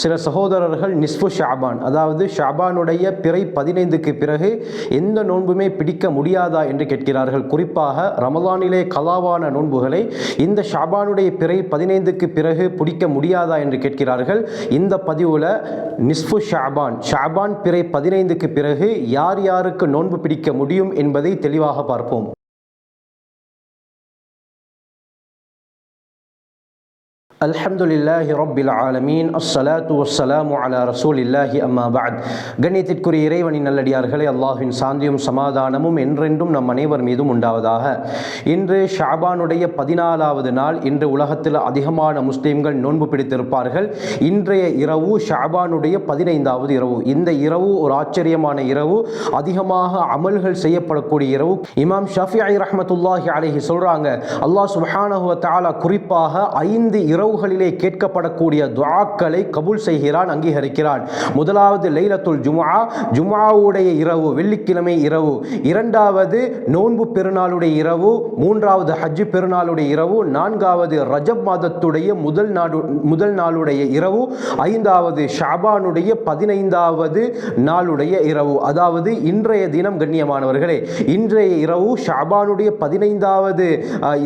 சில சகோதரர்கள் நிஸ்பு ஷாபான் அதாவது ஷாபானுடைய பிறை பதினைந்துக்கு பிறகு எந்த நோன்புமே பிடிக்க முடியாதா என்று கேட்கிறார்கள். குறிப்பாக ரமலானிலே கலாவான நோன்புகளை இந்த ஷாபானுடைய பிறை பதினைந்துக்கு பிறகு பிடிக்க முடியாதா என்று கேட்கிறார்கள். இந்த பதிவில் நிஸ்பு ஷாபான் ஷாபான் பிறை பதினைந்துக்கு பிறகு யார் யாருக்கு நோன்பு பிடிக்க முடியும் என்பதை தெளிவாக பார்ப்போம். அல்ஹம்துலில்லாஹி ரப்பில் ஆலமீன். அஸ்ஸலாத்து வஸ்ஸலாமு அலா ரசூலில்லாஹி அம்மா பாத் கண்ணியத்திற்குரிய இறைவனின் நல்லடியார்களே அல்லாஹின் சாந்தியும் சமாதானமும் என்றென்றும் நம் அனைவர் மீதும் உண்டாவதாக. இன்று ஷாபானுடைய பதினாலாவது நாள். இன்று உலகத்தில் அதிகமான முஸ்லீம்கள் நோன்பு பிடித்திருப்பார்கள். இன்றைய இரவு ஷாபானுடைய பதினைந்தாவது இரவு. இந்த இரவு ஒரு ஆச்சரியமான இரவு. அதிகமாக அமல்கள் செய்யப்படக்கூடிய இரவு. இமாம் ஷஃபி ஷஃபிஐ ரஹமத்துல்லாஹி அலஹி சொல்கிறாங்க அல்லாஹ் சுஹானஹுவ தாலா குறிப்பாக ஐந்து இரவு இரவுகளிலே கேட்கப்படக்கூடிய துவாக்களை கபூல் செய்கிறான் அங்கீகரிக்கிறான். முதலாவது லைலத்துல் ஜுமா ஜுமாவுடைய இரவு வெள்ளிக்கிழமை இரவு. இரண்டாவது நோன்பு பெருநாளுடைய இரவு மூன்றாவது ஹஜ் பெருநாளுடைய இரவு நான்காவது ரஜப் மாதத்துடைய முதல் நாடு முதல் நாளுடைய இரவு ஐந்தாவது ஷாபானுடைய பதினைந்தாவது நாளுடைய இரவு. அதாவது இன்றைய தினம் கண்ணியமானவர்களே இன்றைய இரவு ஷாபானுடைய பதினைந்தாவது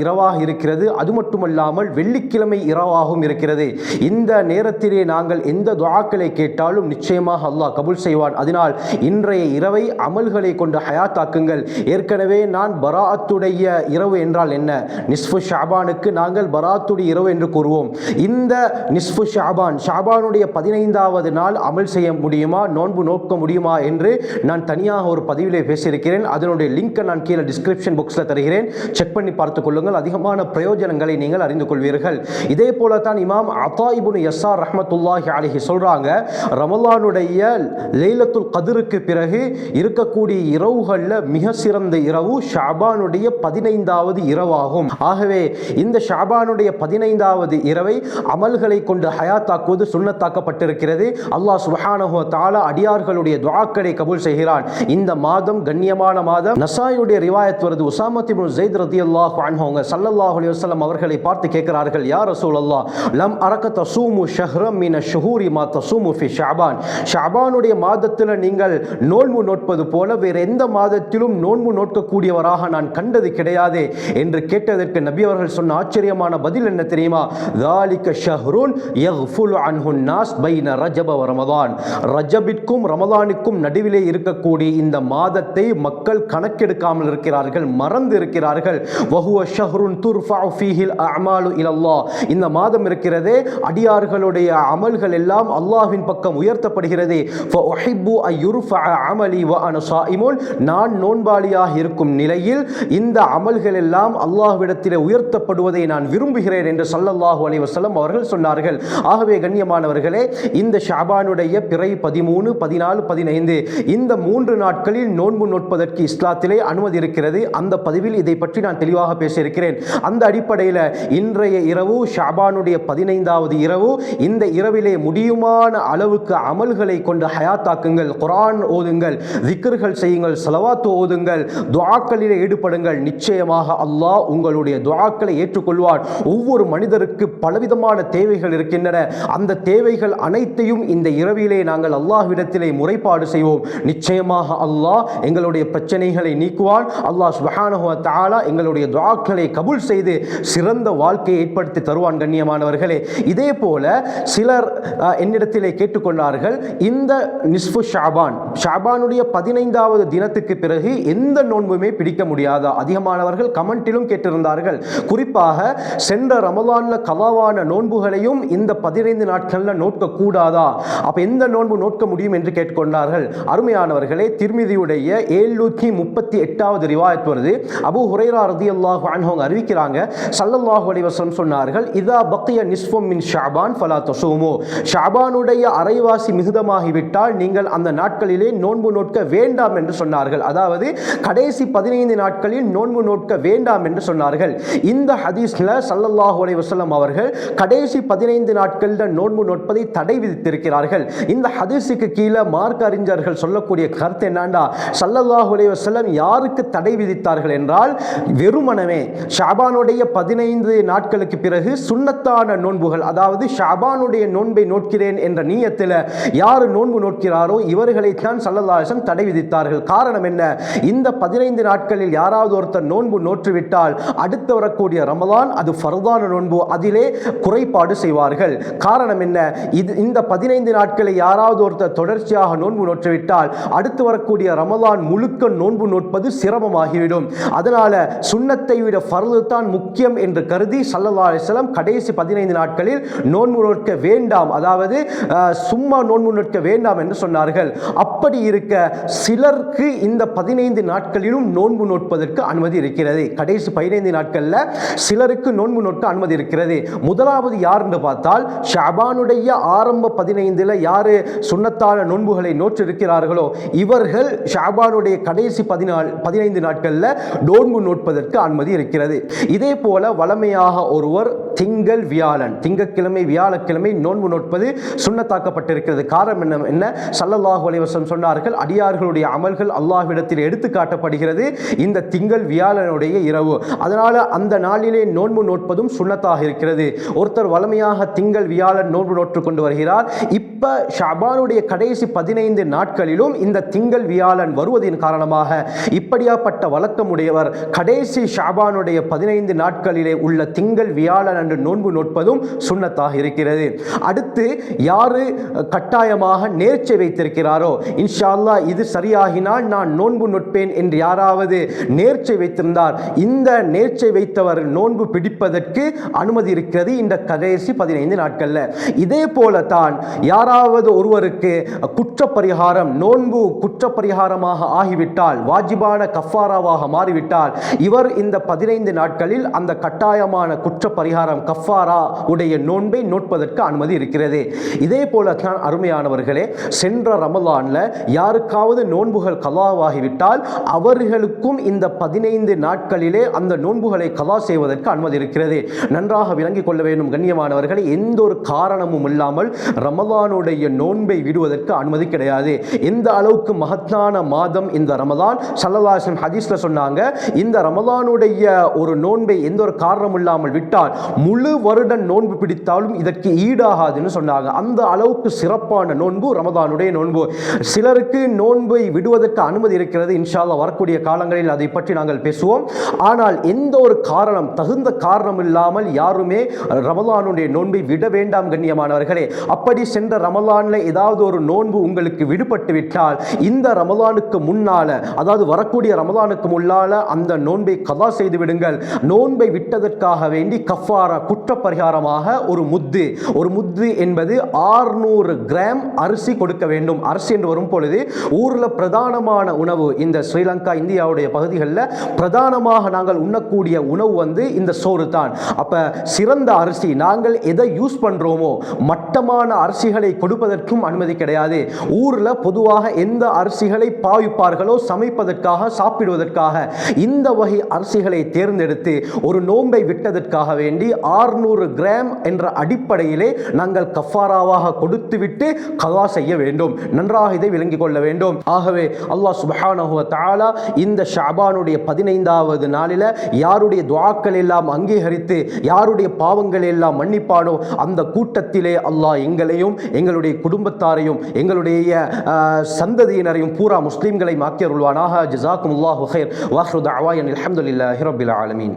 இரவாக இருக்கிறது. அது மட்டுமல்லாமல் வெள்ளிக்கிழமை இரவாக துவாவாகவும் இருக்கிறது. இந்த நேரத்திலே நாங்கள் எந்த துவாக்களை கேட்டாலும் நிச்சயமாக அல்லாஹ் கபுல் செய்வான். அதனால் இன்றைய இரவை அமல்களை கொண்டு ஹயாத்தாக்குங்கள். ஏற்கனவே நான் பராத்துடைய இரவு என்றால் என்ன? நிஸ்ஃபு ஷாபானுக்கு நாங்கள் பராத்துடைய இரவு என்று கூறுவோம். இந்த நிஸ்ஃபு ஷாபான் ஷாபானுடைய பதினைந்தாவது நாள் அமல் செய்ய முடியுமா? நோன்பு நோக்க முடியுமா? என்று நான் தனியாக ஒரு பதிவிலே பேசியிருக்கிறேன். அதனுடைய லிங்கை நான் கீழே டிஸ்கிரிப்ஷன் பாக்ஸில் தருகிறேன். செக் பண்ணி பார்த்துக் கொள்ளுங்கள். அதிகமான பிரயோஜனங்களை நீங்கள் அறிந்து கொள்வீர்கள். இதே போல் தான் இமாம் அத்தாயிபுன் எஸ்ஆர் ரஹமத்துல்லாஹி அலிஹி சொல்கிறாங்க சொல்றாங்க ரமலானுடைய லைலத்துல் கதிருக்கு பிறகு இருக்கக்கூடிய இரவுகளில் மிக சிறந்த இரவு ஷாபானுடைய பதினைந்தாவது இரவாகும். ஆகவே இந்த ஷாபானுடைய பதினைந்தாவது இரவை அமல்களை கொண்டு ஹயாத்தாக்குவது சுண்ணத்தாக்கப்பட்டிருக்கிறது. அல்லாஹ் சுப்ஹானஹு தாலா அடியார்களுடைய துவாக்களை கபூல் செய்கிறான். இந்த மாதம் கண்ணியமான மாதம். நசாயுடைய ரிவாயத் வருது. உசாமத் ஜெயித் ஸைத் அல்லாஹ் அன்ஹு அவங்க ஸல்லல்லாஹு அவர்களை பார்த்து கேட்கிறார்கள் யார் அசோல் அல்லா ரசூலுல்லா லம் அரக்க தசூமு ஷஹ்ரம் மின ஷஹூரி மா தசூமு ஃபி ஷாபான். ஷாபானுடைய மாதத்தில் நீங்கள் நோன்பு நோட்பது போல வேறு எந்த மாதத்திலும் நோன்பு நோட்கக்கூடியவராக நான் கண்டது கிடையாது என்று கேட்டதற்கு நபி அவர்கள் சொன்ன ஆச்சரியமான பதில் என்ன தெரியுமா? தாலிக்க ஷஹ்ரூன் யஹ்ஃபுல் அன்ஹுன் நாஸ் பைன ரஜப ரமதான். ரஜபிற்கும் ரமதானுக்கும் நடுவிலே இருக்கக்கூடிய இந்த மாதத்தை மக்கள் கணக்கெடுக்காமல் இருக்கிறார்கள் மறந்து இருக்கிறார்கள். வஹுவ ஷஹ்ருன் துர்ஃபா ஃபீஹில் அமாலு இலல்லா இந்த மாதம் இருக்கிறதே அடியார்களுடைய அமல்கள் எல்லாம் அல்லாஹ்வின் பக்கம் உயர்த்தப்படுகிறது. அமலி வ அன நான் நோன்பாளியாக இருக்கும் நிலையில் இந்த அமல்கள் எல்லாம் அல்லாஹ்விடத்திலே உயர்த்தப்படுவதை நான் விரும்புகிறேன் என்று சல்லல்லாஹு அலைஹி வஸல்லம் அவர்கள் சொன்னார்கள். ஆகவே கண்ணியமானவர்களே இந்த ஷாபானுடைய பிறை பதிமூணு பதினாலு பதினைந்து இந்த மூன்று நாட்களில் நோன்பு நோட்பதற்கு இஸ்லாத்திலே அனுமதி இருக்கிறது. அந்த பதிவில் இதை பற்றி நான் தெளிவாக பேசியிருக்கிறேன். அந்த அடிப்படையில் இன்றைய இரவு ரமலானுடைய பதினைந்தாவது இரவு இந்த இரவிலே முடியுமான அளவுக்கு அமல்களை கொண்டு ஹயாத்தாக்குங்கள். குரான் ஓதுங்கள் திக்ர்கள் செய்யுங்கள் சலவாத்து ஓதுங்கள் துவாக்களில் ஈடுபடுங்கள். நிச்சயமாக அல்லாஹ் உங்களுடைய துவாக்களை ஏற்றுக்கொள்வான். ஒவ்வொரு மனிதருக்கு பலவிதமான தேவைகள் இருக்கின்றன. அந்த தேவைகள் அனைத்தையும் இந்த இரவிலே நாங்கள் அல்லாஹ்விடத்திலே முறைப்பாடு செய்வோம். நிச்சயமாக அல்லாஹ் எங்களுடைய பிரச்சனைகளை நீக்குவான். அல்லாஹ் சுப்ஹானஹு தாலா எங்களுடைய துவாக்களை கபூல் செய்து சிறந்த வாழ்க்கையை ஏற்படுத்தி தருவான் கண்ணியமானவர்களே இதே போல சிலர் என்னிடத்திலே கேட்டுக்கொண்டார்கள் இந்த நிஸ்ஃபு ஷாபான் ஷாபானுடைய பதினைந்தாவது தினத்துக்கு பிறகு எந்த நோன்புமே பிடிக்க முடியாதா? அதிகமானவர்கள் கமெண்டிலும் கேட்டிருந்தார்கள். குறிப்பாக சென்ற ரமலான்ல கலாவான நோன்புகளையும் இந்த பதினைந்து நாட்களில் நோட்க கூடாதா அப்ப எந்த நோன்பு நோட்க முடியும் என்று கேட்டுக்கொண்டார்கள். அருமையானவர்களே திருமிதியுடைய ஏழ்நூற்றி முப்பத்தி எட்டாவது ரிவாயத் வருது. அபு ஹுரைரா ரதி அல்லாஹ் அவங்க அறிவிக்கிறாங்க. சல்லல்லாஹு அலைஹி சொன்னார்கள் இதா பக்திய நிஸ்ஃபும் மின் ஷாபான் ஃபலா தசூமு. ஷாபானுடைய அரைவாசி மிகுதமாகிவிட்டால் நீங்கள் அந்த நாட்களிலே நோன்பு நோட்க வேண்டாம் என்று சொன்னார்கள். அதாவது கடைசி பதினைந்து நாட்களில் நோன்பு நோட்க வேண்டாம் என்று சொன்னார்கள். இந்த ஹதீஸ்ல சல்லல்லாஹு அலை வசல்லம் அவர்கள் கடைசி பதினைந்து நாட்களில் நோன்பு நோட்பதை தடை விதித்திருக்கிறார்கள். இந்த ஹதீஸுக்கு கீழே மார்க் அறிஞர்கள் சொல்லக்கூடிய கருத்து என்னண்டா சல்லல்லாஹு அலை வசல்லம் யாருக்கு தடை விதித்தார்கள் என்றால் வெறுமனவே ஷாபானுடைய பதினைந்து நாட்களுக்கு பிறகு சுண்ணத்தான நோன்புகள் அதாவது ஷாபானுடைய நோன்பை நோட்கிறேன் என்ற நீயத்தில் யார் நோன்பு நோட்கிறாரோ இவர்களைத்தான் சல்லதாசன் தடை விதித்தார்கள். காரணம் என்ன? இந்த பதினைந்து நாட்களில் யாராவது ஒருத்தர் நோன்பு நோற்றுவிட்டால் அடுத்து வரக்கூடிய ரமதான் அது ஃபர்தான நோன்பு அதிலே குறைபாடு செய்வார்கள். காரணம் என்ன? இது இந்த பதினைந்து நாட்களை யாராவது ஒருத்தர் தொடர்ச்சியாக நோன்பு நோற்றுவிட்டால் அடுத்து வரக்கூடிய ரமதான் முழுக்க நோன்பு நோட்பது சிரமமாகிவிடும். அதனால சுண்ணத்தை விட ஃபர்து தான் முக்கியம் என்று கருதி சல்லல்லா அலிஸ்லாம் கடைசி பதினைந்து நாட்களில் நோன்பு நோட்க வேண்டாம். அதாவது சும்மா நோன்பு நோட்க வேண்டாம் என்று சொன்னார்கள். அப்படி இருக்க சிலருக்கு இந்த பதினைந்து நாட்களிலும் நோன்பு நோட்பதற்கு அனுமதி இருக்கிறது. கடைசி பதினைந்து நாட்களில் சிலருக்கு நோன்பு நோட்க அனுமதி இருக்கிறது. முதலாவது யார் என்று பார்த்தால் ஷாபானுடைய ஆரம்ப பதினைந்தில் யார் சுண்ணத்தான நோன்புகளை நோற்றிருக்கிறார்களோ இவர்கள் ஷாபானுடைய கடைசி பதினாலு பதினைந்து நாட்களில் நோன்பு நோட்பதற்கு அனுமதி இருக்கிறது. இதே போல வளமையாக ஒருவர் திங்கள் வியாழன். திங்கட்கிழமை வியாழக்கிழமை நோன்பு நோட்பது சுண்ணத்தாக்கப்பட்டிருக்கிறது. காரணம் என்ன என்ன? சல்லல்லாஹு அலைவசம் சொன்னார்கள் அடியார்களுடைய அமல்கள் அல்லாஹ்விடத்தில் எடுத்து காட்டப்படுகிறது. இந்த திங்கள் வியாழனுடைய இரவு. அதனால் அந்த நாளிலே நோன்பு நோட்பதும் சுண்ணத்தாக இருக்கிறது. ஒருத்தர் வளமையாக திங்கள் வியாழன் நோன்பு நோற்று கொண்டு வருகிறார். இப்போ ஷாபானுடைய கடைசி பதினைந்து நாட்களிலும் இந்த திங்கள் வியாழன் வருவதின் காரணமாக இப்படியாப்பட்ட வழக்கம் உடையவர் கடைசி ஷாபானுடைய பதினைந்து நாட்களிலே உள்ள திங்கள் வியாழன் அன்று நோன்பு நோட்பதும் சுண்ணத்தாக இருக்கிறது. அடுத்து யாரு கட்டாயமாக நேர்ச்சை வைத்திருக்கிறாரோ? இன்ஷா அல்லாஹ் இது சரியாகினால் நான் நோன்பு நோட்பேன் என்று யாராவது நேர்ச்சை வைத்திருந்தார் இந்த நேர்ச்சை வைத்தவர் நோன்பு பிடிப்பதற்கு அனுமதி இருக்கிறது இந்த கடைசி பதினைந்து நாட்களில். இதே போல தான் யார் யாராவது ஒருவருக்கு குற்றப்பரிகாரம் நோன்பு குற்றப்பரிகாரமாக ஆகிவிட்டால் வாஜிபான கஃபாராவாக மாறிவிட்டால் இவர் இந்த பதினைந்து நாட்களில் அந்த கட்டாயமான குற்றப்பரிகாரம் கஃபாரா உடைய நோன்பை நோட்பதற்கு அனுமதி இருக்கிறது. இதே போல தான் அருமையானவர்களே சென்ற ரமலான்ல யாருக்காவது நோன்புகள் கலாவாகிவிட்டால் அவர்களுக்கும் இந்த பதினைந்து நாட்களிலே அந்த நோன்புகளை கலா செய்வதற்கு அனுமதி இருக்கிறது. நன்றாக விளங்கிக் கொள்ள வேண்டும் கண்ணியமானவர்களை எந்த ஒரு காரணமும் இல்லாமல் ரமலானுடைய நோன்பை விடுவதற்கு அனுமதி கிடையாது. இந்த அளவுக்கு மகத்தான மாதம் இந்த ரமதான் சல்லதாசன் ஹதீஸ்ல சொன்னாங்க இந்த ரமதானுடைய ஒரு நோன்பை எந்த ஒரு காரணம் இல்லாமல் விட்டால் முழு வருடம் நோன்பு பிடித்தாலும் இதற்கு ஈடாகாதுன்னு சொன்னாங்க. அந்த அளவுக்கு சிறப்பான நோன்பு ரமதானுடைய நோன்பு. சிலருக்கு நோன்பை விடுவதற்கு அனுமதி இருக்கிறது. இன்ஷால்லா வரக்கூடிய காலங்களில் அதை பற்றி நாங்கள் பேசுவோம். ஆனால் எந்த ஒரு காரணம் தகுந்த காரணம் இல்லாமல் யாருமே ரமதானுடைய நோன்பை விட வேண்டாம் கண்ணியமானவர்களே. அப்படி சென்ற ரமலானில் ஏதாவது ஒரு நோன்பு உங்களுக்கு விடுபட்டு விட்டால் இந்த ரமலானுக்கு முன்னால் அதாவது வரக்கூடிய ரமலானுக்கு முன்னால் அந்த நோன்பை கதா செய்து விடுங்கள். நோன்பை விட்டதற்காக வேண்டி கஃபாரா குற்றப்பரிகாரமாக ஒரு முத்து ஒரு முத்து என்பது ஆறுநூறு கிராம் அரிசி கொடுக்க வேண்டும். அரிசி என்று வரும் பொழுது ஊரில் பிரதானமான உணவு இந்த ஸ்ரீலங்கா இந்தியாவுடைய பகுதிகளில் பிரதானமாக நாங்கள் உண்ணக்கூடிய உணவு வந்து இந்த சோறு தான் அப்போ சிறந்த அரிசி நாங்கள் எதை யூஸ் பண்ணுறோமோ மட்டமான அரிசிகளை கொடுப்பதற்கும் அனுமதி கிடையாது. ஊரில் பொதுவாக எந்த அரிசிகளை பாவிப்பார்களோ சமைப்பதற்காக சாப்பிடுவதற்காக. இந்த வகை அரிசிகளை தேர்ந்தெடுத்து ஒரு நோன்பை விட்டதற்காக வேண்டி ஆறுநூறு கிராம் என்ற அடிப்படையிலே நாங்கள் கஃபாராவாக கொடுத்துவிட்டு கலா செய்ய வேண்டும். நன்றாக இதை விளங்கிக் கொள்ள வேண்டும். ஆகவே அல்லாஹ் சுப்ஹானஹு வ இந்த ஷாபானுடைய பதினைந்தாவது நாளில் யாருடைய துவாக்கள் எல்லாம் அங்கீகரித்து யாருடைய பாவங்கள் எல்லாம் மன்னிப்பானோ அந்த கூட்டத்திலே அல்லாஹ் எங்களையும் எங்களுடைய குடும்பத்தாரையும் எங்களுடைய சந்ததியினரையும் பூரா முஸ்லீம்களை மாக்கியருள்வானாக ஜிசாக்கும் அல்லாஹு ஹைர் வாஹ்ரு அவாயன் அல்ஹம்துலில்லாஹி ரப்பில் ஆலமீன்.